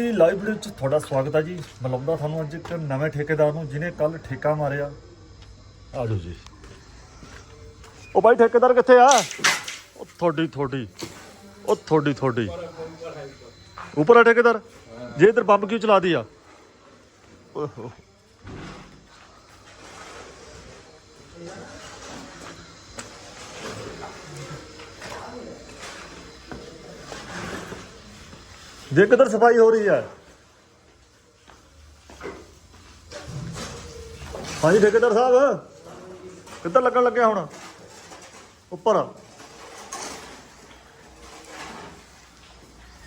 Live video ਚ ਤੁਹਾਡਾ ਸਵਾਗਤ ਹੈ ਜੀ। ਮਿਲਾਉਂਦਾ ਤੁਹਾਨੂੰ ਅੱਜ ਇੱਕ ਨਵੇਂ ਠੇਕੇਦਾਰ ਨੂੰ, ਜਿਹਨੇ ਕੱਲ ਠੇਕਾ ਮਾਰਿਆ। ਆ ਜਾਓ ਜੀ। ਉਹ ਭਾਈ ਠੇਕੇਦਾਰ ਕਿੱਥੇ ਆ? ਉਹ ਤੁਹਾਡੀ ਤੁਹਾਡੀ। ਉਹ ਤੁਹਾਡੀ ਤੁਹਾਡੀ। ਉੱਪਰ ਆ ਠੇਕੇਦਾਰ। ਜੇ ਇਧਰ ਬੰਬ ਕਿਉਂ ਚਲਾ ਦਿਆ ਓਹੋ। ਜੇ ਕਿਧਰ ਸਫ਼ਾਈ ਹੋ ਰਹੀ ਹੈ? ਹਾਂਜੀ, ਠੇਕੇਦਾਰ ਸਾਹਿਬ। ਕਿੱਧਰ ਲੱਗਣ ਲੱਗਿਆ ਹੁਣ? ਉੱਪਰ।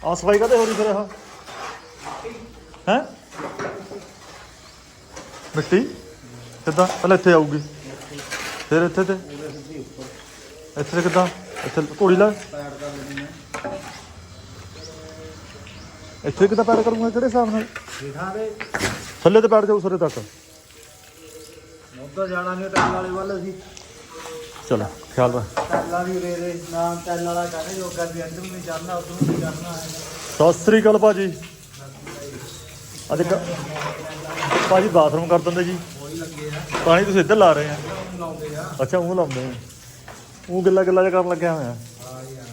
ਆ ਸਫ਼ਾਈ ਕਦੇ ਹੋ ਰਹੀ ਫਿਰ ਆਹ? ਹੈ? ਮਿੱਟੀ? ਕਿੱਦਾਂ? ਪਹਿਲਾਂ ਇੱਥੇ ਆਊਗੀ। ਫਿਰ ਇੱਥੇ ਤੇ? ਇੱਥੇ ਕਿੱਦਾਂ? ਇੱਥੇ ਘੋੜੀ ਲਾ। ਇੱਥੇ ਕਿੱਦਾਂ ਪੈਰ ਕਰੂੰਗਾ ਕਿਹੜੇ ਹਿਸਾਬ ਨਾਲ? ਦੇ ਥੱਲੇ ਤੇ ਪੈਰ ਜਾਊ ਸਰੇ ਤੱਕ। ਉੱਧਰ ਜਾਣਾ ਨਹੀਂ ਟੈਲ ਵਾਲੇ ਵੱਲ ਅਸੀਂ। ਚਲੋ ਖਿਆਲ ਰੱਖ। ਟੈਲਾਂ ਵੀ ਰੇ ਰੇ ਨਾ ਟੈਲ ਵਾਲਾ ਕਹਿੰਦੇ ਲੋਕਾਂ ਦੀ ਅੰਦਰ ਨਹੀਂ ਜਾਣਾ ਉਧਰ ਨਹੀਂ ਜਾਣਾ ਸਤਿ ਸ੍ਰੀ ਅਕਾਲ ਭਾਜੀ। ਅੱਜ ਕ- ਭਾਜੀ ਬਾਥਰੂਮ ਕਰ ਦਿੰਦੇ ਜੀ। ਉਹੀ ਲੱਗੇ ਆ ਪਾਣੀ ਤੁਸੀਂ ਇੱਧਰ ਲਾ ਰਹੇ ਆ। ਲਾਉਂਦੇ ਆ। ਅੱਛਾ ਉਹ ਲਾਉਂਦੇ ਆ। ਉਹ ਗਿੱਲਾ ਗਿੱਲਾ ਜਿਹਾ ਕਰਨ ਲੱਗਿਆ ਹੋਇਆ ਹਾਂ ਯਾਰ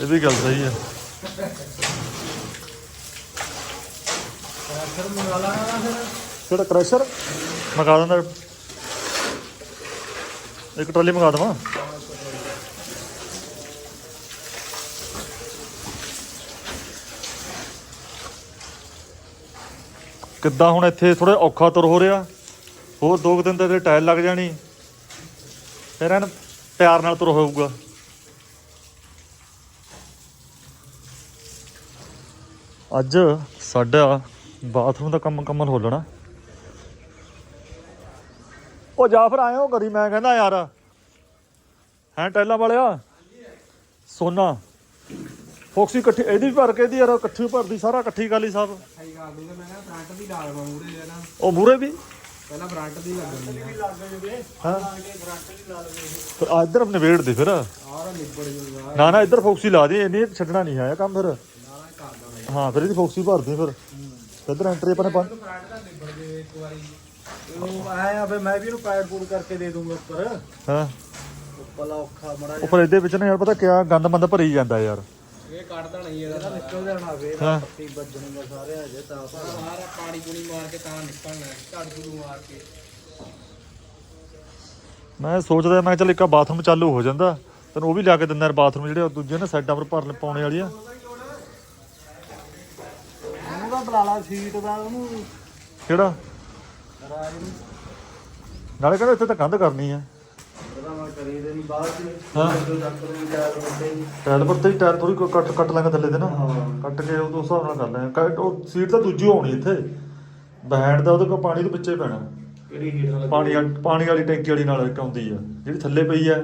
ਇਹ ਵੀ ਗੱਲ ਸਹੀ ਹੈ ਫਿਰ ਮੰਗਾ ਲਾਣਾ ਨਾ ਫਿਰ ਕਿਹੜਾ ਕ੍ਰੈਸ਼ਰ ਮੰਗਾ ਦਿੰਦਾ ਇੱਕ ਟਰਾਲੀ ਮੰਗਾ ਦੇਵਾਂ। ਕਿੱਦਾਂ ਹੁਣ ਇੱਥੇ ਥੋੜਾ ਔਖਾ ਤੁਰ ਹੋ ਰਿਹਾ। ਹੋਰ ਦੋ ਦਿਨ ਤੇ ਟਾਇਲ ਲੱਗ ਜਾਣੀ। ਫਿਰ ਇਹਨਾਂ ਪਿਆਰ ਨਾਲ ਤੁਰ ਹੋਊਗਾ। ਅੱਜ ਸਾਡਾ ਬਾਥਰੂਮ ਦਾ ਕੰਮ ਮੁਕੰਮਲ ਹੋ ਲੈਣਾ ਉਹ ਜਾ ਫਿਰ ਆਇਓ ਕਰੀ ਮੈਂ ਕਹਿੰਦਾ ਯਾਰ, ਹੈਂ ਟੈਲਾਂ ਵਾਲਿਆ? ਸੋਨਾ। ਫੋਕਸੀ ਇਕੱਠੀ, ਇਹਦੀ ਵੀ ਭਰ ਕੇ ਇਹਦੀ ਯਾਰ ਇਕੱਠੀ ਭਰਦੀ, ਸਾਰਾ ਇਕੱਠੀ ਕਾਲੀ ਸਾਹਿਬ ਸਹੀ ਕਰ ਦੂੰਗਾ ਮੈਂ ਕਿਹਾ ਫਰੰਟ ਦੀ ਢਾਲ ਮੂਰੇ ਹੈ ਉਹ ਮੂਰੇ ਵੀ? ਪਹਿਲਾਂ ਫਰੰਟ ਦੀ ਲੱਗਣੀ ਆ ਹਾਂ? ਫਿਰ ਆ ਇੱਧਰ ਨਿਬੇੜ ਦੇ ਫਿਰ। ਨਾ ਨਾ, ਇੱਧਰ ਫੋਕਸੀ ਲਾ ਦੇ ਇਹਨੇ ਛੱਡਣਾ ਨਹੀਂ ਹੈ ਕੰਮ ਫਿਰ। ਹਾਂ ਫਿਰ ਇਹਦੀ ਫੋਕਸੀ ਭਰਦੀ ਫਿਰ। ਇੱਧਰ ਐਂਟਰੀ ਆਪਾਂ ਨੇ ਪੰਜ ਫਰੰਟ ਦਾ ਨਿਬੜ ਜੇ ਇੱਕ ਵਾਰੀ। ਉਹ ਆਇਆ ਫਿਰ ਮੈਂ ਵੀ ਇਹਨੂੰ ਪੈਡ ਪੂਡ ਕਰਕੇ ਦੇ ਦੂੰਗਾ ਉੱਪਰ। ਹਾਂ। ਉੱਪਰਲਾ ਔਖਾ ਮੜਾ ਉੱਪਰ ਇਹਦੇ ਵਿੱਚ ਨਾ ਯਾਰ ਪਤਾ ਕਿਆ ਗੰਦ ਮੰਦ ਭਰੀ ਜਾਂਦਾ ਯਾਰ। ਇਹ ਕੱਢਦਾ ਨਹੀਂ ਇਹਦਾ। ਨਿਕਲ ਜਾਣਾ ਫੇਰ। ਹਾਂ। ਪੱਤੀ ਵੱਜਣੀ ਦਾ ਸਾਰੇ ਅਜੇ ਤਾਂ ਸਾਰਾ ਪਾਣੀ ਪੂਣੀ ਮਾਰ ਕੇ ਤਾਂ ਨਿਕਲਣਾ ਝੜ ਝੜੂ ਮਾਰ ਕੇ। ਮੈਂ ਸੋਚਦਾ ਮੈਂ ਚੱਲ ਇੱਕ ਬਾਥਰੂਮ ਚਾਲੂ ਹੋ ਜਾਂਦਾ। ਤੈਨੂੰ ਉਹ ਵੀ ਲਿਆ ਕੇ ਦਿੰਦਾ ਯਾਰ ਬਾਥਰੂਮ ਜਿਹੜੇ ਉਹ ਦੂਜੇ ਨਾ ਸਾਈਡਾਂ ਪਰ ਭਰ ਪਾਉਣੇ ਵਾਲੀ ਆ ਬੁਲਾ ਲਾ ਸੀਟ ਦਾ ਉਹਨੂੰ। ਕਿਹੜਾ? ਰਾਜ ਨੂੰ ਨਾਲੇ ਕਹਿੰਦਾ ਇੱਥੇ ਤਾਂ ਕੰਧ ਕਰਨੀ ਆ। ਉਹਦਾ ਮੈਂ ਕਰੀ ਦੇ ਨਹੀਂ ਬਾਅਦ ਚ। ਹਾਂ। ਜਦੋਂ ਡਾਕਟਰ ਨੂੰ ਜਾ ਰਹੇ ਟਾਇਲ ਪਰ ਤੇ ਹੀ ਥੋੜੀ ਕੱਟ ਕੱਟ ਲਾਂਗੇ ਥੱਲੇ ਤੇ ਨਾ। ਹਾਂ। ਕੱਟ ਕੇ ਉਹ ਉਸ ਹਿਸਾਬ ਨਾਲ ਕਰ ਲਾਂਗੇ। ਕੱਟ- ਉਹ ਸੀਟ ਤਾਂ ਦੂਜੀ ਹੋਣੀ ਇੱਥੇ। ਬੈਂਡ ਦਾ ਉਹਦੇ ਕੋਲ ਪਾਣੀ ਦੇ ਵਿੱਚੇ ਪੈਣਾ। ਕਿਹੜੀ ਹੀਟ ਨਾਲ ਪਾਣੀ ਵਾਲੀ- ਪਾਣੀ ਵਾਲੀ ਟੈਂਕੀ ਵਾਲੀ ਨਾਲ ਇੱਕ ਆਉਂਦੀ ਆ। ਜਿਹੜੀ ਥੱਲੇ ਪਈ ਆ।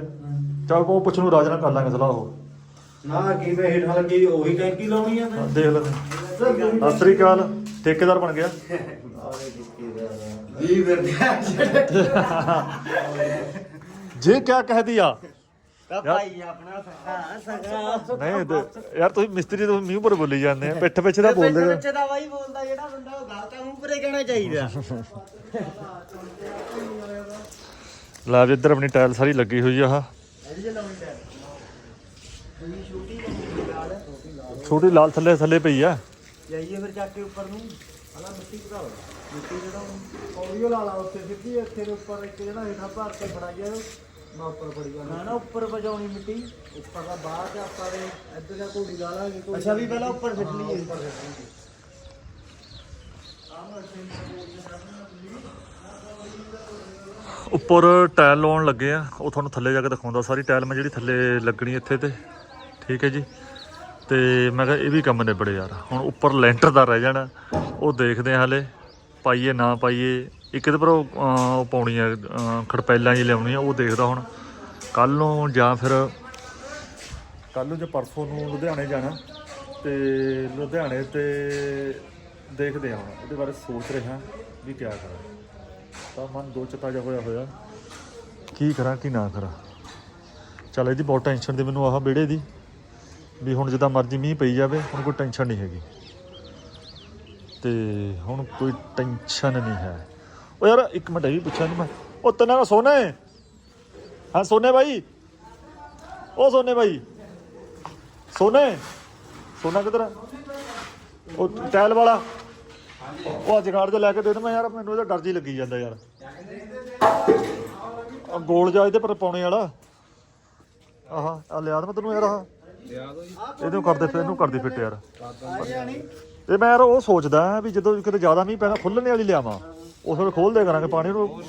ਚੱਲ ਉਹ ਪੁੱਛ ਨੂੰ ਰਾਜ ਨਾਲ ਕਰ ਲਾਂਗੇ ਸਲਾਹ ਉਹ। ਨਾ ਕਿਵੇਂ ਹੀਟ ਨਾਲ ਲੱਗੀ ਉਹੀ ਟੈਂਕੀ ਲਾਉਣੀ ਆ ਦੇਖ ਲੈਂਦੇ ਸਤਿ ਸ੍ਰੀ ਅਕਾਲ ਠੇਕੇਦਾਰ ਬਣ ਗਿਆ। ਵੀ ਫਿਰਦੇ ਜੇ ਕਿਆ ਕਹਿ ਦਿਆ ਆ ਭਾਈ ਆਪਣਾ ਸਖਾ ਸਖਾ ਨਹੀਂ ਤੇ- ਯਾਰ ਤੁਸੀਂ ਮਿਸਤਰੀ ਤੋਂ ਮੀਂਹ ਪਰ ਬੋਲੀ ਜਾਂਦੇ ਆ ਪਿੱਠ ਪਿੱਛੇ ਦਾ ਬੋਲਦੇ ਆ। ਬੱਚੇ ਦਾ ਬਾਈ ਬੋਲਦਾ ਜਿਹੜਾ ਬੰਦਾ ਉਹ ਗੱਲ ਤਾਂ ਮੂੰਹ ਪਰੇ ਕਹਿਣਾ ਚਾਹੀਦਾ। ਲੈ ਵੀ ਇੱਧਰ ਆਪਣੀ ਟਾਇਲ ਸਾਰੀ ਲੱਗੀ ਹੋਈ ਆ ਆਹ। ਜੇ ਹੈ ਛੋਟੀ ਲਾਲ ਥੱਲੇ ਥੱਲੇ ਪਈ ਆ। ਜਾਈਏ ਫਿਰ ਚੱਕ ਕੇ ਉੱਪਰ ਨੂੰ। ਹਲਾ ਮਿੱਟੀ ਘਟਾ ਲਓ ਮਿੱਟੀ ਜਿਹੜਾ ਪੌੜੀਓ ਲਾ ਲਾ ਉੱਤੇ ਸਿੱਧੀ ਇੱਥੇ ਦੇ ਉੱਪਰ ਇੱਕ ਜਿਹੜਾ ਹੇਠਾਂ ਭਰ ਕੇ ਫੜਾ ਗਿਆ ਨਾ ਉੱਪਰ ਫੜੀ ਜਾਣਾ ਨਾ ਨਾ ਉੱਪਰ ਵਜਾਉਣੀ ਮਿੱਟੀ। ਉੱਪਰ ਦਾ ਬਾਅਦ ਚ ਆਪਾਂ ਦੇ ਇੱਧਰ ਦਾ ਘੋੜੀ ਲਾ ਲਾਂਗੇ ਅੱਛਾ ਵੀ ਪਹਿਲਾਂ ਉੱਪਰ ਸਿੱਟ ਲਈਏ। ਉੱਪਰ ਉੱਪਰ ਟਾਇਲ ਲਾਉਣ ਲੱਗੇ ਆ। ਉਹ ਤੁਹਾਨੂੰ ਥੱਲੇ ਜਾ ਕੇ ਦਿਖਾਉਂਦਾ। ਸਾਰੀ ਟਾਇਲ ਮੈਂ ਜਿਹੜੀ ਥੱਲੇ ਲੱਗਣੀ ਇੱਥੇ ਤੇ। ਠੀਕ ਹੈ ਜੀ। ਤੇ ਮੈਂ ਕਿਹਾ ਇਹ ਵੀ ਕੰਮ ਨਿਬੜੇ ਯਾਰ। ਹੁਣ ਉੱਪਰ ਲੈਂਟਰ ਦਾ ਰਹਿ ਜਾਣਾ। ਉਹ ਦੇਖਦੇ ਆ ਹਲੇ। ਪਾਈਏ ਨਾ ਪਾਈਏ। ਇੱਕ ਤੇ ਪਰ ਉਹ ਪਾਉਣੀ ਆ ਖੜਪੈਲਾਂ ਜੀ ਲਿਆਉਣੀ ਆ, ਉਹ ਦੇਖਦਾ ਹੁਣ। ਕੱਲ ਨੂੰ ਜਾਂ ਫਿਰ ਕੱਲ ਨੂੰ ਜਾਂ ਪਰਸੋਂ ਨੂੰ ਲੁਧਿਆਣੇ ਜਾਣਾ। ਤੇ ਲੁਧਿਆਣੇ ਤੇ ਦੇਖਦੇ ਆ ਹੁਣ। ਇਹਦੇ ਬਾਰੇ ਸੋਚ ਰਿਹਾ ਵੀ ਕੀ ਕਰਾਂ। ਤਾਂ ਮਨ ਦੋ ਚਤਾ ਜਿਹਾ ਹੋਇਆ ਹੋਇਆ। ਕੀ ਕਰਾਂ, ਕੀ ਨਾ ਕਰਾਂ। ਚੱਲ ਇਹਦੀ ਬਹੁਤ ਟੈਨਸ਼ਨ ਦੀ ਮੈਨੂੰ ਆਹ ਵਿਹੜੇ ਦੀ। ਵੀ ਹੁਣ ਜਿੱਦਾਂ ਮਰਜ਼ੀ ਮੀਂਹ ਪਈ ਜਾਵੇ, ਹੁਣ ਕੋਈ ਟੈਨਸ਼ਨ ਨਹੀਂ ਹੈਗੀ। ਤੇ ਹੁਣ ਕੋਈ ਟੈਨਸ਼ਨ ਨਹੀਂ ਹੈ। ਉਹ ਯਾਰ, ਇੱਕ ਮਿੰਟ, ਇਹ ਵੀ ਪੁੱਛਿਆ ਨਹੀਂ ਮੈਂ। ਉਹ ਤੇਨਾਂ ਦਾ ਸੋਨਾ? ਹੈ ਹਾਂ ਸੋਨੇ ਭਾਈ ਉਹ ਸੋਨੇ ਭਾਈ ਸੋਨੇ? ਸੋਨਾ ਕਿੱਧਰ ਹੈ ਉਹ ਟੈਲ ਵਾਲਾ। ਉਹ ਅੱਜ ਕਾਰਡ ਤੇ ਲੈ ਕੇ ਦੇ ਦੇ ਮੈਂ ਯਾਰ, ਮੈਨੂੰ ਇਹਦਾ ਡਰ ਜੀ ਲੱਗੀ ਜਾਂਦਾ ਯਾਰ। ਆ ਗੋਲ ਜਾ ਇਹਦੇ ਪਰ ਪਾਉਣੇ ਵਾਲਾ। ਆਹਾ ਆ ਲਿਆ ਮੈਂ ਤੈਨੂੰ ਯਾਰ, ਆਹ। ਇਹਨੂੰ ਕਰਦੇ ਫਿਰ ਇਹਨੂੰ ਕਰਦੀ ਫਿੱਟ ਯਾਰ। ਤੇ ਮੈਂ ਯਾਰ ਉਹ ਸੋਚਦਾ ਵੀ ਜਦੋਂ ਕਿਤੇ ਜ਼ਿਆਦਾ ਮੀਂਹ ਪੈਣਾ ਖੁੱਲਣੇ ਵਾਲੀ ਲਿਆਵਾਂ। ਉਸ ਵੇਲੇ ਖੋਲ ਦੇ ਕਰਾਂਗੇ ਪਾਣੀ ਨੂੰ।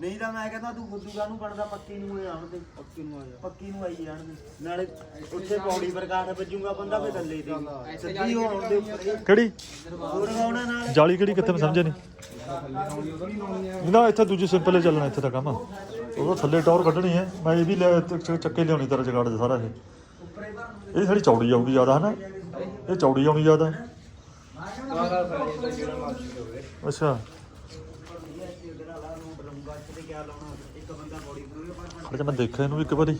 ਨਹੀਂ ਤਾਂ ਮੈਂ ਕਹਿੰਦਾ ਤੂੰ ਫੁੱਦੂ ਕਾਹਨੂੰ ਬਣਦਾ ਪੱਕੀ ਨੂੰ ਇਹ ਆਣ ਦੇ। ਪੱਕੀ ਨੂੰ ਆ ਜਾ ਪੱਕੀ ਨੂੰ ਆਈ ਜਾਣ ਦੇ। ਨਾਲੇ ਉੱਥੇ ਪੌੜੀ ਪ੍ਰਕਾਸ਼ ਵੱਜੂਗਾ ਬੰਦਾ ਫੇ ਥੱਲੇ ਤੇ। ਸਿੱਧੀ ਹੋਣ ਦੇ ਉੱਪਰ। ਕਿਹੜੀ? ਹੋਰ ਗਾਉਣਾ ਨਾਲ। ਜਾਲੀ ਕਿਹੜੀ ਕਿੱਥੇ ਮੈਂ ਸਮਝਿਆ ਨਹੀਂ ਨਾ ਇੱਥੇ ਦੂਜੀ ਸਿੰਪਲ ਹੀ ਚੱਲਣਾ ਇੱਥੇ ਤਾਂ ਕੰਮ। ਉਹਦਾ ਥੱਲੇ ਟੌਰ ਕੱਢਣੀ ਹੈ। ਮੈਂ ਇਹ ਵੀ ਚੱਕੇ ਲਿਆਉਣੀ ਤੇਰਾ ਜਗਾੜ ਦੇ ਸਾਰਾ ਇਹ। ਇਹ ਥੋੜੀ ਚੌੜੀ ਆਉਗੀ ਜ਼ਿਆਦਾ ਹਨਾ? ਇਹ ਚੌੜੀ ਆਉਣੀ ਜ਼ਿਆਦਾ। ਅੱਛਾ। ਖੜ ਜਾ ਮੈਂ ਦੇਖਿਆ ਇਹਨੂੰ ਇੱਕ ਵਾਰੀ।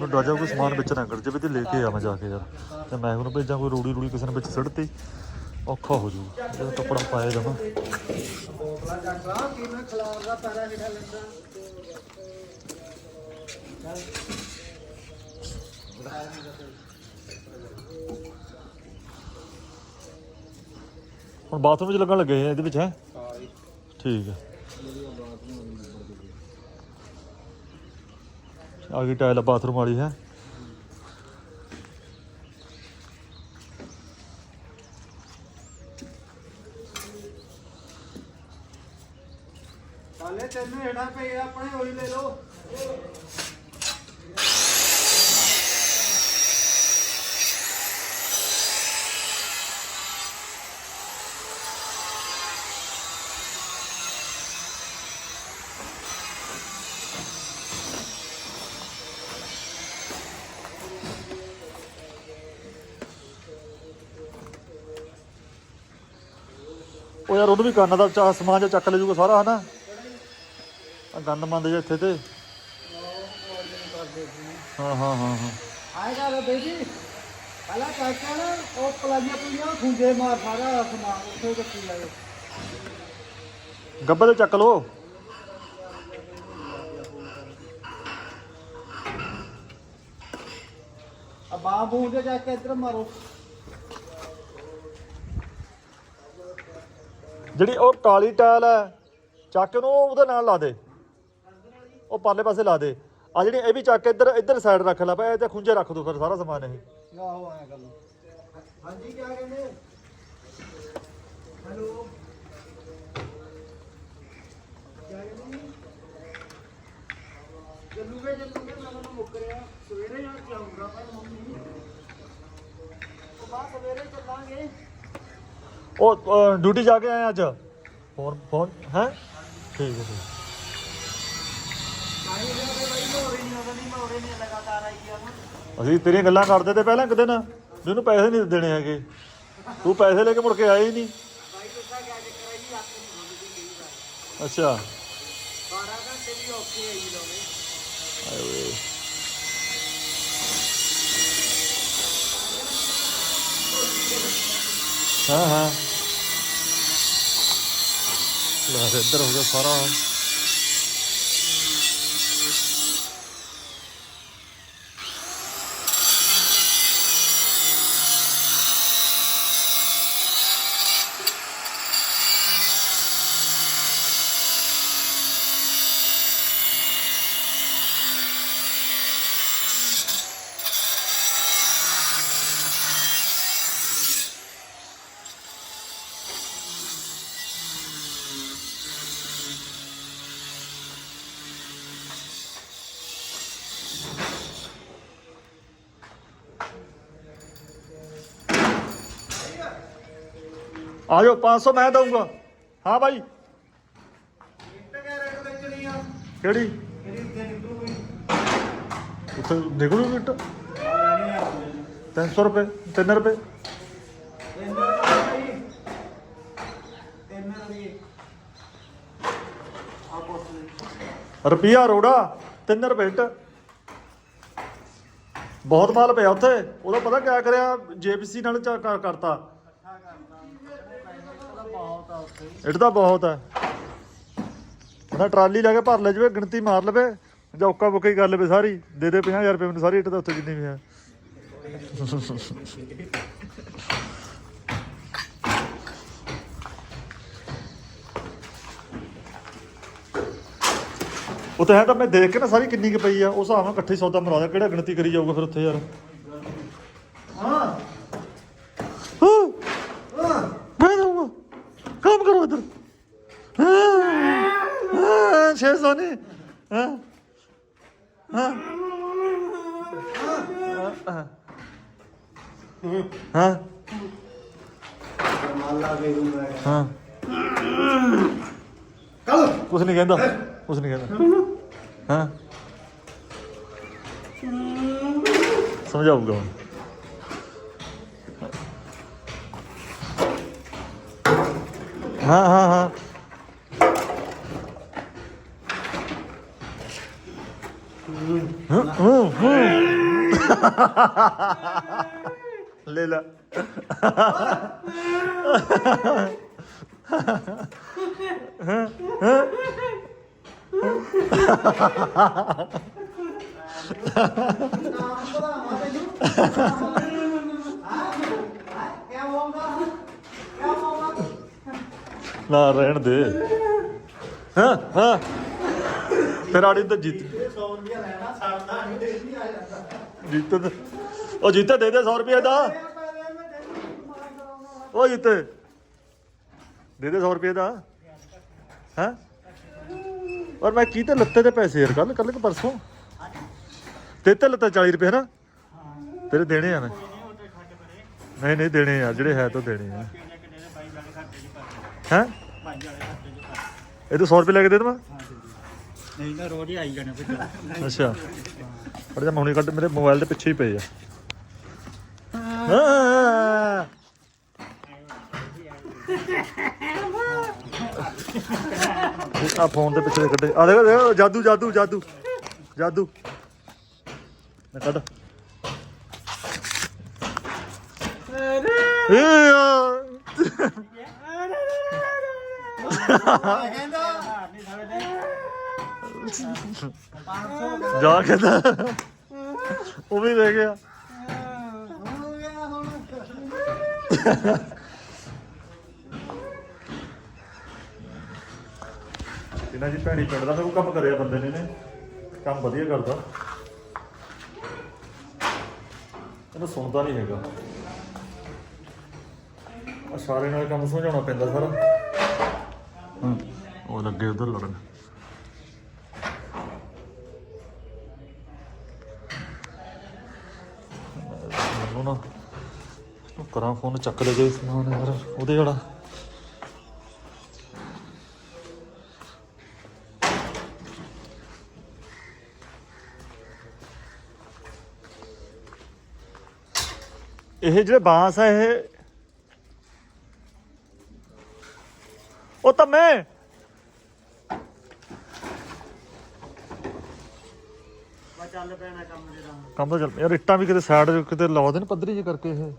ਪਰ ਬਚਾ ਕੋਈ ਸਮਾਨ ਵਿੱਚ ਨਾ ਕਰ ਜੇ ਵੀ ਤੇ ਲੈ ਕੇ ਆ ਮੈਂ ਜਾ ਕੇ ਯਾਰ। ਤੇ ਮੈਂ ਉਹਨੂੰ ਭੇਜਾਂ, ਕੋਈ ਰੂੜੀ ਰੂੜੀ ਕਿਸੇ ਨੇ ਵਿੱਚ ਸੁੱਟਤੀ। ਔਖਾ ਹੋ ਜੂਗਾ ਜਦੋਂ ਕੱਪੜਾ ਪਾਇਆ ਜਾਵਾਂ। ਬੋਤਲਾਂ ਚੱਕ ਲਾ ਕਿਵੇਂ ਖਲਾਰਦਾ ਪੈਰਾ ਹੇਠਾਂ ਲੈਂਦਾ ਹੁਣ ਬਾਥਰੂਮ 'ਚ ਲੱਗਣ ਲੱਗੇ ਆ ਇਹਦੇ ਵਿੱਚ, ਹੈ? ਠੀਕ ਹੈ ਆ ਗਈ ਟਾਇਲ ਬਾਥਰੂਮ ਵਾਲੀ, ਹੈ? ਹਾਲੇ ਪਏ ਆਪਣੇ ਹੋਈ ਲੈ ਲਓ। ਉਹ ਯਾਰ ਉਹਨੂੰ ਵੀ ਕਰਨਾ ਦਾ ਚਾ ਸਮਾਨ ਜਿਹਾ ਚੱਕ ਲੈ ਜੂਗਾ ਸਾਰਾ, ਹਨਾ? ਆ ਗੰਦ ਮੰਦ ਜਿਹਾ ਇੱਥੇ ਤੇ। ਹਾਂ ਹਾਂ ਹਾਂ ਹਾਂ। ਆਏਗਾ ਵੇ ਬੇਬੀ। ਪਹਿਲਾਂ ਕਾਕਾ ਨਾ ਉਹ ਪਲਾਈਆਂ ਪੁਲੀਆਂ ਖੁੰਝੇ ਮਾਰ ਸਾਰਾ ਸਮਾਨ ਉੱਥੇ ਕੱਟੀ ਲਾਏ। ਗੱਬੇ ਤੇ ਚੱਕ ਲੋ ਆ ਬੂਹ ਦੇ ਜਾ ਕੇ ਇੱਧਰ ਮਾਰੋ। ਜਿਹੜੀ ਉਹ ਕਾਲੀ ਟਾਇਲ ਹੈ ਚੱਕ ਉਹਨੂੰ ਉਹਦੇ ਨਾਲ ਲਾ ਦੇ। ਉਹ ਪਰਲੇ ਪਾਸੇ ਲਾ ਦੇ। ਆ ਜਿਹੜੀ ਇਹ ਵੀ ਚੱਕ ਕੇ ਇੱਧਰ ਇੱਧਰ ਸਾਈਡ ਰੱਖ ਲੈ ਪਏ ਤੇ ਖੁੰਝੇ ਰੱਖ ਦੋ ਫਿਰ ਸਾਰਾ ਸਮਾਨ ਇਹ। ਆਹੋ ਆਇਆ ਕਰ ਲਓ। ਹਾਂਜੀ ਕੀ ਕਹਿੰਦੇ? ਹੈਲੋ? ਕੀ ਕਹਿੰਦੇ? ਜੱਲੂਗੇ ਜੱਲੂਗੇ ਮੈਂ ਤੁਹਾਨੂੰ ਮੁੱਕ ਰਿਹਾ। ਸਵੇਰੇ ਜਾਂ ਜਾਊਂਗਾ ਪਰ ਮੰਮੀ। ਉਹ ਬਾਅਦ ਸਵੇਰੇ ਚੱਲਾਂਗੇ। ਉਹ ਡਿਊਟੀ ਜਾ ਕੇ ਆਏ ਅੱਜ? ਫੋਨ ਫੋਨ ਹੈ? ਠੀਕ ਹੈ ਠੀਕ ਅਸੀਂ ਤੇਰੀਆਂ ਗੱਲਾਂ ਕਰਦੇ ਤੇ ਪਹਿਲਾਂ ਇੱਕ ਦਿਨ ਵੀ ਪੈਸੇ ਨਹੀਂ ਦੇਣੇ ਹੈਗੇ। ਤੂੰ ਪੈਸੇ ਲੈ ਕੇ ਮੁੜ ਕੇ ਆਇਆ ਹੀ ਨਹੀਂ। ਬਾਈ ਦੱਸਾਂ ਕਿਆ ਚੱਕਰ ਹੈ ਜੀ ਰਾਤ ਨੂੰ ਹੁੰਦੀ ਸੀ ਕਈ ਅੱਛਾ। 12 ਘੰਟੇ ਵੀ। ਔਖੇ ਆਈ ਲਾਉਣੇ ਆਏ ਓਏ ਹਾਂ। ਹਾਂ ਲੈ ਇੱਧਰ ਹੋ ਗਿਆ ਸਾਰਾ। ਆ ਜਾਓ 500 ਮੈਂ ਦਊਂਗਾ। ਹਾਂ ਭਾਈ ਕਿਹੜੀ? ਉੱਥੇ ਨਿਕਲੂ ਬਿੱਟ ਆ ਲੈਣੀ 300 ਰੁਪਏ 3 ਰੁਪਏ। ਤਿੰਨ ਰੁਪਏ ਤਿੰਨ ਰੁਪਿਆ ਰੋੜਾ 3 ਰੁਪਏ ਇੱਟ। ਬਹੁਤ ਮਾਲ ਪਿਆ ਉੱਥੇ। ਉਹਦਾ ਪਤਾ ਕਿਆ ਕਰਿਆ ਜੇਬੀਸੀ ਨਾਲ ਚਾ ਕਰ- ਕਰਤਾ ਇਕੱਠਾ ਕਰਦਾ ਇਹਦਾ ਬਹੁਤ ਆ ਉੱਥੇ ਇੱਟ ਤਾਂ ਬਹੁਤ ਹੈ ਉਹਦਾ ਟਰਾਲੀ ਲੈ ਕੇ ਭਰ ਲੈ ਜਵੇ, ਗਿਣਤੀ ਮਾਰ ਲਵੇ, ਜਾਂ ਔਕਾ ਬੁੱਕੀ ਕਰ ਲਵੇ ਸਾਰੀ। ਦੇ ਦੇ 50000 ਰੁਪਏ ਮੈਨੂੰ ਸਾਰੀ ਇੱਟ ਦਾ ਉੱਥੇ ਜਿੰਨੀ ਵੀ ਹੈ। ਉਹ ਹੈ ਤਾਂ ਮੈਂ ਦੇਖ ਕੇ ਨਾ ਸਾਰੀ ਕਿੰਨੀ ਕੁ ਪਈ ਆ। ਉਸ ਹਿਸਾਬ ਨਾਲ ਇਕੱਠੇ ਸੌਦਾ ਮਰਾ ਦਿਆ ਕਿਹੜਾ ਗਿਣਤੀ ਕਰੀ ਜਾਊਗਾ ਫਿਰ ਉੱਥੇ ਯਾਰ ਹਾਂ ਹਾਂ ਹਾਂ ਮੈਂ ਦਊਂਗਾ ਕੰਮ ਕਰੋ ਇੱਧਰ ਹਾਂ ਛੇ ਸੌ ਨਹੀਂ ਹਾਂ ਹਾਂ ਹਾਂ। ਮਾਲ ਲਾ ਕੇ ਦੂੰਗਾ ਹਾਂ। ਕੱਲ। ਕੁਛ ਨਹੀਂ ਕਹਿੰਦਾ। ਕੁਛ ਨਹੀਂ ਕਹਿੰਦਾ। ਹਾਂ। ਸਮਝਾਊਗਾ ਹੁਣ। ਹਾਂ ਹਾਂ ਹਾਂ। ਹਾਂ, ਹਾਂ, ਹਾਂ। ਲੈ ਲਾ। ਨਾ ਰਹਿਣ ਦੇ। ਹਾਂ ਹਾਂ। ਤੇਰਾ ਆੜੀ ਤਾਂ ਜਿੱਤ। 100 ਰੁਪਇਆ ਲੈਣਾ ਸਾਡਾ ਨਹੀਂ ਡੇਲੀ ਆ ਜਾਂਦਾ ਜਿੱਤ ਤਾਂ- ਉਹ ਜਿੱਤੇ ਦੇ ਦੇ 100 ਰੁਪਏ ਦਾ। ਉਹ ਜਿੱਤੇ ਦੇ ਦੇ 100 ਰੁਪਏ ਦਾ। ਹਾਂ? ਔਰ ਮੈਂ ਕੀ ਤੇ ਲੱਤੇ ਦੇ ਪੈਸੇ ਯਾਰ ਕੱਲ ਕੱਲ ਕਿ ਪਰਸੋਂ? ਤੇ ਤੇ ਲੱਤਾ 40 ਰੁਪਏ ਨਾ? ਤੇਰੇ ਦੇਣੇ ਆ ਮੈਂ ਨਹੀਂ ਨਹੀਂ ਦੇਣੇ ਆ ਜਿਹੜੇ ਹੈ ਤਾਂ ਦੇਣੇ ਆ। ਹੈ? ਇਹ ਤਾਂ 100 ਰੁਪਏ ਲੈ ਕੇ ਦੇ ਦੇਵਾਂ? ਨਹੀਂ ਤਾਂ ਰੋਜ਼ ਹੀ ਆਈ ਜਾਣੇ ਫਿਰ। ਅੱਛਾ। ਅਰੇ ਮੈਂ ਹੁਣੇ ਕੱਢ ਮੇਰੇ ਮੋਬਾਈਲ ਦੇ ਪਿੱਛੇ ਹੀ ਪਏ ਆ। ਹਾਂ। ਆ ਫੋਨ ਦੇ ਪਿੱਛੇ ਦੇ ਕੱਢੇ। ਆ ਦੇਖ ਦੇਖ, ਜਾਦੂ ਜਾਦੂ ਜਾਦੂ। ਜਾਦੂ। ਨਾ ਕੱਢ। ਏ ਯਾਰ। ਜਾ ਕਹਿੰਦਾ। ਉਹ ਵੀ ਰਹਿ ਗਿਆ ਹੋ ਗਿਆ ਹੁਣ ਇਹਨਾਂ ਦੀ ਭੈਣੀ ਪਿੰਡ ਦਾ ਮੈਂ ਕੰਮ ਕਰਿਆ ਬੰਦੇ ਨੇ ਨੇ ਕੰਮ ਵਧੀਆ ਕਰਦਾ। ਇਹਨੂੰ ਸੁਣਦਾ ਨਹੀਂ ਹੈਗਾ। ਆ ਸਾਰੇ ਨਾਲ ਕੰਮ ਸਮਝਾਉਣਾ ਪੈਂਦਾ ਸਾਰਾ। ਹਾਂ, ਉਹ ਲੱਗੇ ਉਧਰ ਲੜਨ ਮੈਨੂੰ ਨਾ ਉਹ ਕਰਾਂ ਫੋਨ ਚੱਕ ਲੈ ਜੇ ਸਮਾਨ ਯਾਰ ਉਹਦੇ ਵਾਲਾ। ਇਹ ਜਿਹੜੇ ਬਾਂਸ ਆ ਇਹ ਉਹ ਤਾਂ ਮੈਂ ਚੱਲ ਪੈਣਾ ਕੰਮ ਜਿਹੜਾ। ਕੰਮ ਤਾਂ ਚੱਲ ਯਾਰ ਇੱਟਾਂ ਵੀ ਕਿਤੇ ਸਾਈਡ ਕਿਤੇ ਲਾ ਦੇਣ ਪੱਧਰੀ ਜਿਹੀ ਕਰਕੇ ਇਹ।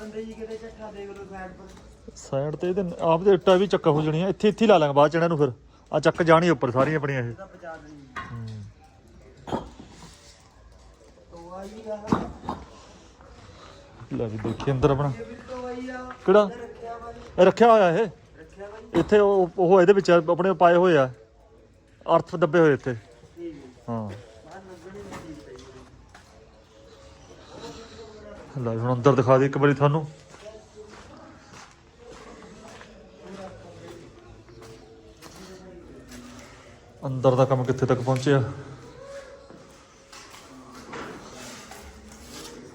ਦਿੰਦੇ ਜੀ ਕਿਤੇ ਚੱਕਾ ਦੇਖ ਲਓ ਸਾਈਡ ਪਰ। ਸਾਈਡ ਤੇ ਇਹਦੇ ਆਪ ਦੇ ਇੱਟਾਂ ਵੀ ਚੱਕਾ ਹੋ ਜਾਣੀਆਂ। ਇੱਥੇ ਇੱਥੇ ਹੀ ਲਾ ਲਾਂਗੇ ਬਾਅਦ ਚ ਇਹਨਾਂ ਨੂੰ ਫਿਰ। ਆ ਚੱਕ ਜਾਣੀ ਉੱਪਰ ਸਾਰੀਆਂ ਆਪਣੀਆਂ ਇਹ। ਲੈ ਵੀ ਦੇਖੀ ਅੰਦਰ ਆਪਣਾ। ਇਹ ਵੀ ਤੋ ਆਈ ਆ। ਕਿਹੜਾ? ਰੱਖਿਆ ਵਾ ਜੀ। ਇਹ ਰੱਖਿਆ ਹੋਇਆ ਇਹ? ਰੱਖਿਆ ਵਾ ਜੀ। ਇੱਥੇ ਉਹ ਉਹ ਇਹਦੇ ਵਿੱਚ ਆਪਣੇ ਪਾਏ ਹੋਏ ਆ। ਅਰਥ ਦੱਬੇ ਹੋਏ ਇੱਥੇ। ਠੀਕ ਹੈ ਹਾਂ ਬਾਹਰ ਲੱਗਣੀ ਨਹੀਂ ਠੀਕ ਪਈ ਲੈ, ਹੁਣ ਅੰਦਰ ਦਿਖਾ ਦੇ ਇੱਕ ਵਾਰੀ ਤੁਹਾਨੂੰ। ਅੰਦਰ ਦਾ ਕੰਮ ਕਿੱਥੇ ਤੱਕ ਪਹੁੰਚਿਆ?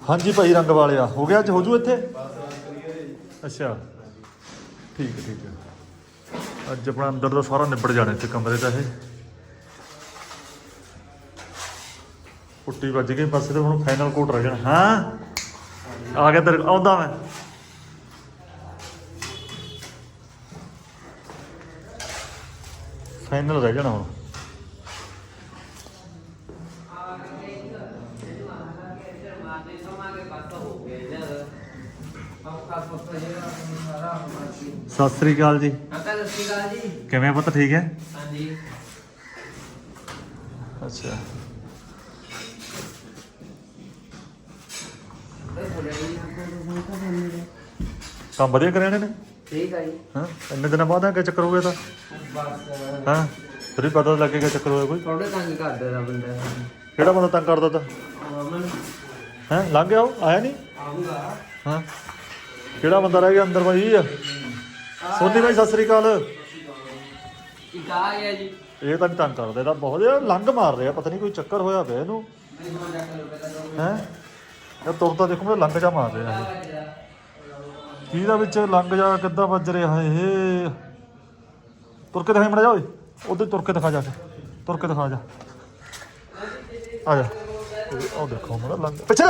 ਹਾਂਜੀ ਭਾਈ, ਰੰਗ ਵਾਲਿਆ। ਹੋ ਗਿਆ ਅੱਜ? ਹੋ ਜੂ ਇੱਥੇ? ਅੱਛਾ। ਠੀਕ ਹੈ ਠੀਕ ਹੈ। ਅੱਜ ਆਪਣਾ ਅੰਦਰ ਦਾ ਸਾਰਾ ਨਿਬੜ ਜਾਣਾ ਇੱਥੇ ਕਮਰੇ ਦਾ ਇਹ। ਪੁੱਟੀ ਵੱਜ ਗਈ ਪਾਸੇ ਤੇ ਹੁਣ ਫਾਈਨਲ ਕੋਟ ਰਹਿ ਜਾਣਾ। ਹਾਂ? ਆ ਗਿਆ ਦਰ ਆਉਂਦਾ ਮੈਂ ਫਾਈਨਲ ਰਹਿ ਜਾਣਾ ਹੁਣ ਸਤਿ ਸ੍ਰੀ ਅਕਾਲ ਜੀ ਅੰਕਲ ਸਤਿ ਸ਼੍ਰੀ ਅਕਾਲ ਜੀ ਕਿਵੇਂ ਪੁੱਤ ਠੀਕ ਹੈ ਹਾਂਜੀ ਅੱਛਾ ਕੰਮ ਵਧੀਆ ਕਰਿਆ ਨੇ? ਠੀਕ ਆ ਜੀ। ਹਾਂ ਇੰਨੇ ਦਿਨਾਂ ਬਾਅਦ ਆ ਕਿ ਚੱਕਰ ਹੋ ਗਿਆ ਤਾਂ? ਬਸ ਹਾਂ ਫਿਰ ਵੀ ਪਤਾ ਲੱਗੇਗਾ ਚੱਕਰ ਹੋਇਆ ਕੋਈ। ਥੋੜੇ ਤੰਗ ਕਰਦੇ ਦਾ ਬੰਦਾ। ਕਿਹੜਾ ਬੰਦਾ ਤੰਗ ਕਰਦਾ ਤਾ? ਅਮਨ। ਹੈ ਲੰਘ ਗਿਆ ਉਹ? ਆਇਆ ਨਹੀਂ? ਆਉਂਗਾ ਹਾਂ। ਕਿਹੜਾ ਬੰਦਾ ਰਹਿ ਗਿਆ ਅੰਦਰ ਬਾਈ? ਸੋਨੀ ਬਾਈ ਸਤਿ ਸ੍ਰੀ ਅਕਾਲ। ਇੱਕ ਆ ਗਿਆ ਜੀ। ਇਹ ਤਾਂ ਨਹੀਂ ਤੰਗ ਕਰਦੇ ਇਹਦਾ ਬਹੁਤ ਯਾਰ ਲੰਘ ਮਾਰ ਰਿਹਾ ਪਤਾ ਨਹੀਂ ਕੋਈ ਚੱਕਰ ਹੋਇਆ ਪਿਆ ਇਹਨੂੰ। ਹੈ? ਇਹ ਤੁਰਦਾ ਦੇਖੋ ਮੈਂ ਲੰਘ ਜਾ ਮਾਰ ਰਿਹਾ। ਇਹ ਵਿੱਚ ਲੰਘ ਜਾ ਕਿੱਦਾਂ ਵੱਜ ਰਿਹਾ ਇਹ? ਤੁਰ ਕੇ ਦਿਖਾਈ ਮੜਾ ਜਾ ਓਏ। ਉਧਰ ਤੁਰ ਕੇ ਦਿਖਾ ਜਾ ਕੇ। ਤੁਰ ਕੇ ਦਿਖਾ ਜਾ। ਆ ਜਾ। ਉਹ ਦੇਖੋ ਮੜਾ ਲੰਘ ਪਿੱਛੇ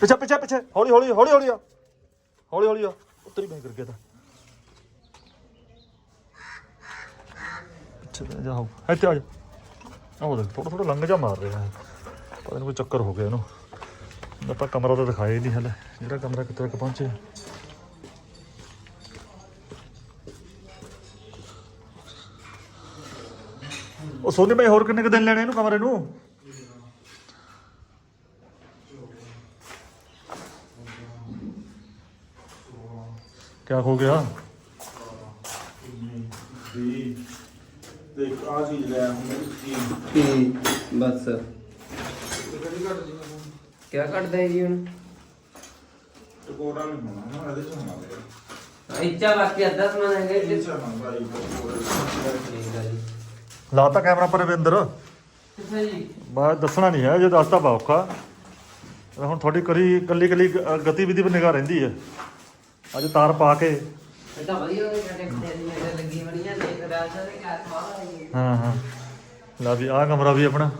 ਪਿੱਛੇ ਪਿੱਛੇ ਪਿੱਛੇ। ਹੌਲੀ ਹੌਲੀ ਹੌਲੀ ਹੌਲੀ ਆ। ਹੌਲੀ ਹੌਲੀ ਆ। ਉੱਤਰੀ ਮੈਂ ਕਰ ਗਿਆ ਤਾਂ। ਪਿੱਛੇ ਜਾ ਹੋ ਇੱਥੇ ਆ ਜਾ। ਉਹ ਦੇਖ ਥੋੜਾ ਥੋੜਾ ਲੰਘ ਜਾ ਮਾਰ ਰਿਹਾ ਪਤਾ ਨਹੀਂ ਕੋਈ ਚੱਕਰ ਹੋ ਗਿਆ ਇਹਨੂੰ। ਆਪਾਂ ਕਮਰਾ ਤਾਂ ਦਿਖਾਇਆ ਹੀ ਨਹੀਂ ਹਲੇ। ਜਿਹੜਾ ਕਮਰਾ ਕਿੱਥੇ ਤੱਕ ਪਹੁੰਚੇ ਉਹ ਸੋਨੀ ਭਾਈ ਹੋਰ ਕਿੰਨੇ ਕੁ ਦਿਨ ਲੈਣੇ ਇਹਨੂੰ ਕਮਰੇ ਨੂੰ? ਕਿਆ ਹੋ ਗਿਆ? ਦੇਖ ਆ ਚੀਜ਼ ਲੈ ਹੁਣ ਕੀ? ਬਸ। ਕਿਆ ਕੱਢਦਾ ਹੈ ਜੀ ਹੁਣ? ਟਕੋਰਾ ਨਹੀਂ ਹੋਣਾ ਨਾ ਇਹਦੇ ਚ ਹੋਣਾ ਦੇ ਇੱਚਾ ਬਾਕੀ ਅੱਧਾ ਸਮਾਨ ਹੈਗਾ ਇਹ। ਜੀ ਚ ਹੋਣਾ ਭਾਈ ਟਕੋਰੇ ਠੀਕ ਆ ਜੀ। ਲਾਤਾ ਕੈਮਰਾ ਪਰ ਰਵਿੰਦਰ। ਜੀ? ਮੈਂ ਦੱਸਣਾ ਨਹੀਂ ਹੈ ਜੇ ਦੱਸਤਾ ਬਾ ਔਖਾ। ਹੁਣ ਤੁਹਾਡੀ ਕਰੀ ਕੱਲੀ ਕੱਲੀ ਗਤੀਵਿਧੀ 'ਤੇ ਨਿਗਾਹ ਰਹਿੰਦੀ ਹੈ। ਅੱਜ ਤਾਰ ਪਾ ਕੇ। ਇਹ ਤਾਂ ਵਧੀਆ ਹੋ ਗਿਆ ਸਾਡੇ ਤੇ ਮੇਰੇ ਲੱਗੀ ਬੜੀਆਂ ਦੇਖ ਆਤਮਾ ਆ ਗਈ ਹਾਂ ਹਾਂ। ਲਾ ਵੀ ਆਹ ਕਮਰਾ ਵੀ ਆਪਣਾ।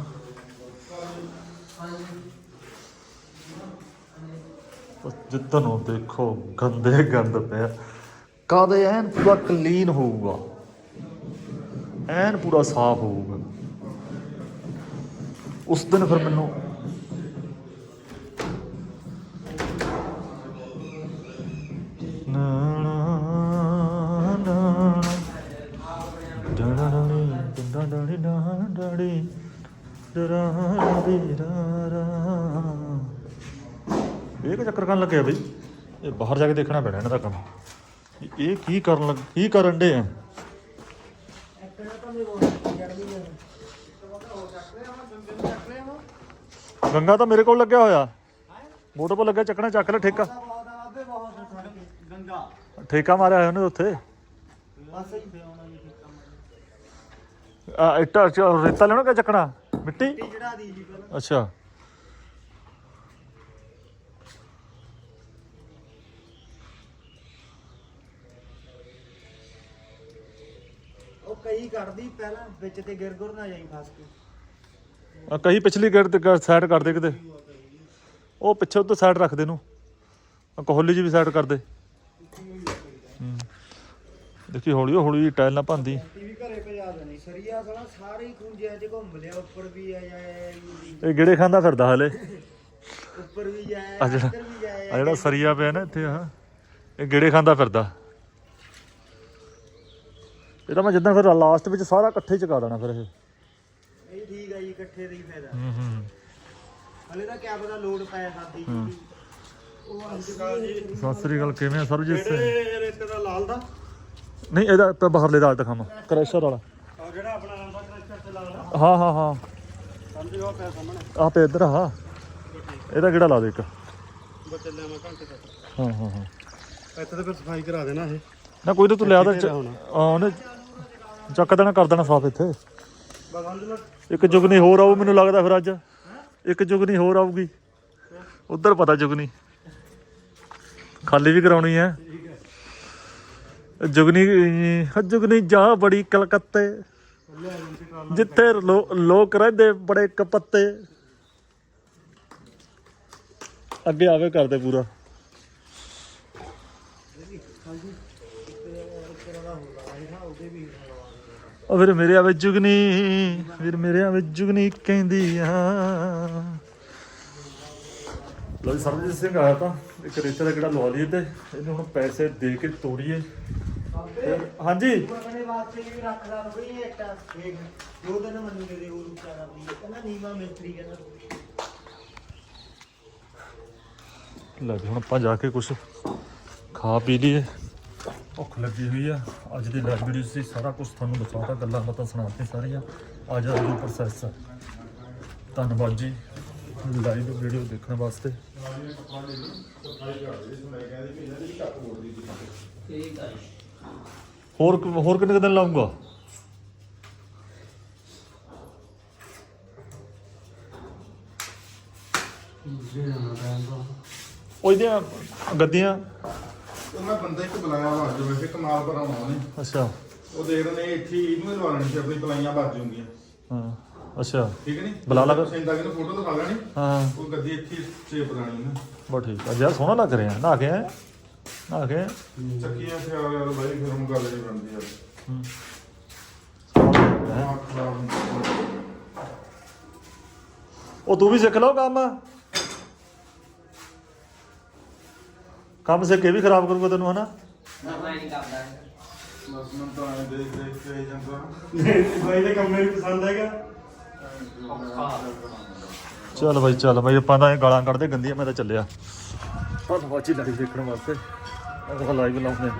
ਬਸ ਜਿੱਦਨ ਨੂੰ ਦੇਖੋ, ਗੰਦੇ ਗੰਦ ਪਿਆ। ਕਾਦੇ ਐਨ ਪੂਰਾ ਕਲੀਨ ਹੋਊਗਾ? ਐਨ ਪੂਰਾ ਸਾਫ਼ ਹੋਊਗਾ। ਉਸ ਦਿਨ ਫਿਰ ਮੈਨੂੰ ਚੱਕਰ ਕਰਨ ਲੱਗਿਆ ਬਈ? ਇਹ ਬਾਹਰ ਜਾ ਕੇ ਦੇਖਣਾ ਪੈਣਾ ਇਹਨਾਂ ਦਾ ਕੰਮ। ਵੀ ਇਹ ਕੀ ਕਰਨ ਲੱਗ, ਕੀ ਕਰਨ ਦੇ ਆ? ਗੰਗਾ ਤਾਂ ਮੇਰੇ ਕੋਲ ਲੱਗਿਆ ਹੋਇਆ। ਮੋਟਰ 'ਤੇ ਲੱਗਿਆ, ਚੱਕਣਾ ਚੱਕ ਲੈ, ਠੇਕਾ। ਠੇਕਾ ਮਾਰਿਆ ਹੋਇਆ ਉਹਨੇ ਉੱਥੇ। ਆ ਇੱਟਾ ਰੇਤਾ ਲੈਣਾ ਕਿ ਚੱਕਣਾ? ਮਿੱਟੀ? ਅੱਛਾ। ਕਈ ਕੱਢਦੀ ਪਹਿਲਾਂ ਵਿੱਚ ਤੇ ਗਿਰ ਗੁਰ ਨਾ ਜਾਈ ਫਸ ਕੇ। ਆ ਕਈ ਪਿਛਲੀ ਗੇਟ ਤੇ ਸਾਈਡ ਕਰ ਦੇ ਕਿਤੇ। ਉਹ ਪਿੱਛੇ ਉੱਤੇ ਸਾਈਡ ਰੱਖ ਦੇ ਨੂੰ ਆ ਕੋਹਲੀ ਜੀ ਵੀ ਸਾਈਡ ਕਰ ਦੇ। ਹੂੰ। ਦੇਖੀ ਹੌਲੀ ਹੌਲੀ ਟਾਇਲ ਨਾ ਭੰਦੀ ਟੀਵੀ ਘਰੇ ਭਜਾ ਦੇਣੀ। ਸਰੀਆ ਸਾਲਾ ਸਾਰੇ ਹੀ ਖੁੰਝਿਆਂ 'ਚ ਘੁੰਮ ਲਿਆ ਉੱਪਰ ਵੀ ਆਇਆ ਇਹ ਗੇੜੇ ਖਾਂਦਾ ਫਿਰਦਾ ਹਲੇ। ਉੱਪਰ ਵੀ ਆ ਜਿਹੜਾ ਇੱਧਰ ਵੀ ਜਾਇਆ ਆ ਜਿਹੜਾ ਸਰੀਆ ਪਿਆ ਨਾ ਇੱਥੇ ਆ ਇਹ ਗੇੜੇ ਖਾਂਦਾ ਫਿਰਦਾ। ਇਹ ਤਾਂ ਮੈਂ ਜਿੱਦਾਂ ਫਿਰ ਲਾਸਟ ਵਿੱਚ ਸਾਰਾ ਇਕੱਠੇ ਹੀ ਚਕਾ ਦੇਣਾ ਫਿਰ ਇਹ। ਇਹ ਠੀਕ ਆ ਜੀ ਇਕੱਠੇ ਦਾ ਹੀ ਫਾਇਦਾ। ਹੂੰ ਹੂੰ। ਹਲੇ ਤਾਂ ਕਿਆ ਪਤਾ ਲੋਡ ਪੈ ਸਕਦੀ ਹੂੰ। ਜੀ ਉਹ ਅੰਕਲ ਜੀ। ਸਤਿ ਸ੍ਰੀ ਅਕਾਲ ਕਿਵੇਂ ਆ ਸਰਬਜੀਤ ਸਿੰਘ? ਕਿਹੜੇ ਰੇਤੇ ਦਾ ਲਾਲ ਦਾ। ਨਹੀਂ ਇਹਦਾ ਤਾਂ ਬਾਹਰਲੇ ਦਾ ਦਿਖਾਵਾਂ ਕ੍ਰੈਸ਼ਰ ਵਾਲਾ। ਉਹ ਜਿਹੜਾ ਆਪਣਾ ਆਂਦਾ ਕ੍ਰੈਸ਼ਰ ਤੇ ਲਾਲ ਹਾਂ ਹਾਂ ਹਾਂ। ਸਮਝ ਲਓ ਪਿਆ ਸਾਹਮਣੇ। ਆ ਤੇ ਇੱਧਰ ਆ ਇਹਦਾ ਕਿਹੜਾ ਲਾ ਦੇ ਇੱਕ? ਬੱਚੇ ਲੈ ਮੈਂ ਘੰਟੇ ਤੱਕ। ਹਾਂ ਹਾਂ ਹਾਂ। ਇੱਥੇ ਤਾਂ ਫਿਰ ਸਫ਼ਾਈ ਕਰਾ ਦੇਣਾ ਇਹ। ਨਾ ਕੋਈ ਤਾਂ ਤੂੰ ਲਿਆ ਦਾ ਕਿੱਥੇ ਹੋਣਾ? ਉਹਨੇ ਚੱਕ ਦੇਣਾ, ਕਰ ਦੇਣਾ ਸਾਫ਼ ਇੱਥੇ। ਇੱਕ ਜੁਗਨੀ ਹੋਰ ਆਊ, ਮੈਨੂੰ ਲੱਗਦਾ ਫਿਰ ਅੱਜ। ਇੱਕ ਜੁਗਨੀ ਹੋਰ ਆਊਗੀ। ਉਧਰ ਪਤਾ ਜੁਗਨੀ ਖਾਲੀ ਵੀ ਕਰਾਉਣੀ ਹੈ। ਜੁਗਨੀ ਜੁਗਨੀ ਜਾ ਬੜੀ ਕਲਕੱਤੇ। ਜਿੱਥੇ ਲੋਕ ਰਹਿੰਦੇ ਬੜੇ ਕਪੱਤੇ। ਅੱਗੇ ਆਵੇ ਕਰਦੇ ਪੂਰਾ। ਉਹ ਫਿਰ ਮੇਰੇ ਆਵੇ ਜੁਗਨੀ ਫਿਰ ਮੇਰੇ ਆਵੇ ਜੁਗਨੀ ਕਹਿੰਦੀ ਆ ਲੋ ਜੀ ਸਰਬਜੀਤ ਸਿੰਘ ਆਇਆ ਤਾਂ ਇੱਕ ਰੇਤੇ ਦਾ ਕਿਹੜਾ ਲਵਾ ਲਈਏ ਤੇ ਇਹਨੂੰ ਹੁਣ ਪੈਸੇ ਦੇ ਕੇ ਤੋੜੀਏ। ਹਾਂਜੀ? ਆਪਣੇ ਵਾਸਤੇ ਵੀ ਰੱਖ ਲਾ ਬਈ ਇਹ ਇੱਕ ਦੇਖ ਦੋ ਦਿਨ ਮੰਨੂ ਦੇ ਉਹ ਰੁਕਾ ਦਾ ਵੀ ਕਹਿੰਦਾ ਨੀਵਾ ਮਿਸਤਰੀ ਕਹਿੰਦਾ। ਲੈ ਵੀ ਹੁਣ ਆਪਾਂ ਜਾ ਕੇ ਕੁਝ ਖਾ ਪੀ ਲਈਏ। ਭੁੱਖ ਲੱਗੀ ਹੋਈ ਆ। ਅੱਜ ਦੀ ਲਾਈਵ ਵੀਡੀਓ ਸੀ ਸਾਰਾ ਕੁਝ ਤੁਹਾਨੂੰ ਦਿਖਾਤਾ ਗੱਲਾਂ ਬਾਤਾਂ ਸੁਣਾਤੇ ਸਾਰੀਆਂ। ਆ ਜਾ ਜੋ ਪ੍ਰੋਸੈਸ ਆ। ਧੰਨਵਾਦ ਜੀ ਲਾਈਵ ਵੀਡੀਓ ਦੇਖਣ ਵਾਸਤੇ। ਹੋਰ ਹੋਰ ਕਿੰਨੇ ਦਿਨ ਲਾਉਂਗਾ? ਉਹ ਇਹਦੀਆਂ ਗੱਦੀਆਂ ਮੈਂ ਬੰਦਾ ਇੱਕ ਬੁਲਾਇਆ ਵਾ ਜੋ ਵੈਸੇ ਕਮਾਲ ਪਰ ਆਉਣਾ ਉਹਨੇ ਅੱਛਾ ਉਹ ਦੇਖ ਰਹੇ ਨੇ ਇੱਥੇ ਹੀ ਇਹਨੂੰ ਹੀ ਲਵਾ ਲੈਣੀ ਸੀ ਆਪਣੀ ਪਲਾਈਆਂ ਵੱਜ ਜੂਗੀਆਂ ਹਾਂ ਅੱਛਾ ਠੀਕ ਨਹੀਂ ਬੁਲਾ ਲਾ ਫਿਰ। ਸਿੰਦਾ ਕਿ ਫੋਟੋ ਦਿਖਾ ਲੈਣੀ ਹਾਂ ਉਹ ਗੱਦੀ ਇੱਥੇ ਸੇਪ ਲਾਣੀ ਉਹਨੇ ਬਸ ਠੀਕ ਆ ਯਾਰ ਸੋਹਣਾ ਲੱਗ ਰਿਹਾ ਨਹਾ ਕੇ ਆਇਆ? ਨਹਾ ਕੇ ਆਇਆ? ਚੱਕੀਆਂ ਤੇ ਆ ਯਾਰ ਬਾਈ ਫਿਰ ਹੁਣ ਗੱਲ ਨਹੀਂ ਬਣਦੀ ਯਾਰ ਹੂੰ। ਸੋਹਣਾ ਲੱਗ ਰਿਹਾ ਹੈਂ? ਆਹ ਖਰਾਬ ਹੁੰਦਾ। ਉਹ ਤੂੰ ਵੀ ਸਿੱਖ ਲਓ ਕੰਮ ਕੰਮ ਸਿੱਖ ਕੇ ਵੀ ਖਰਾਬ ਕਰੂਗਾ ਤੈਨੂੰ ਹਨਾ? ਨਾ ਮੈਂ ਨਹੀਂ ਕਰਦਾ ਬਸ ਮੈਂ ਤਾਂ ਐਂ ਦੇਖ ਦੇਖ ਕੇ ਆਈ ਜਾਂਦਾ। ਬਾਈ ਦੇ ਕੰਮ ਮੈਨੂੰ ਪਸੰਦ ਹੈਗਾ। ਚੱਲ ਬਾਈ ਚੱਲ ਬਾਈ ਆਪਾਂ ਤਾਂ ਇਹ ਗਾਲਾਂ ਕੱਢਦੇ ਗੰਦੀਆਂ ਮੈਂ ਤਾਂ ਚੱਲਿਆ। ਧੰਨਵਾਦ ਜੀ ਲਾਈਵ ਦੇਖਣ ਵਾਸਤੇ। ਉਹ ਲਾਈਵ ਲਾਉਂਦੇ।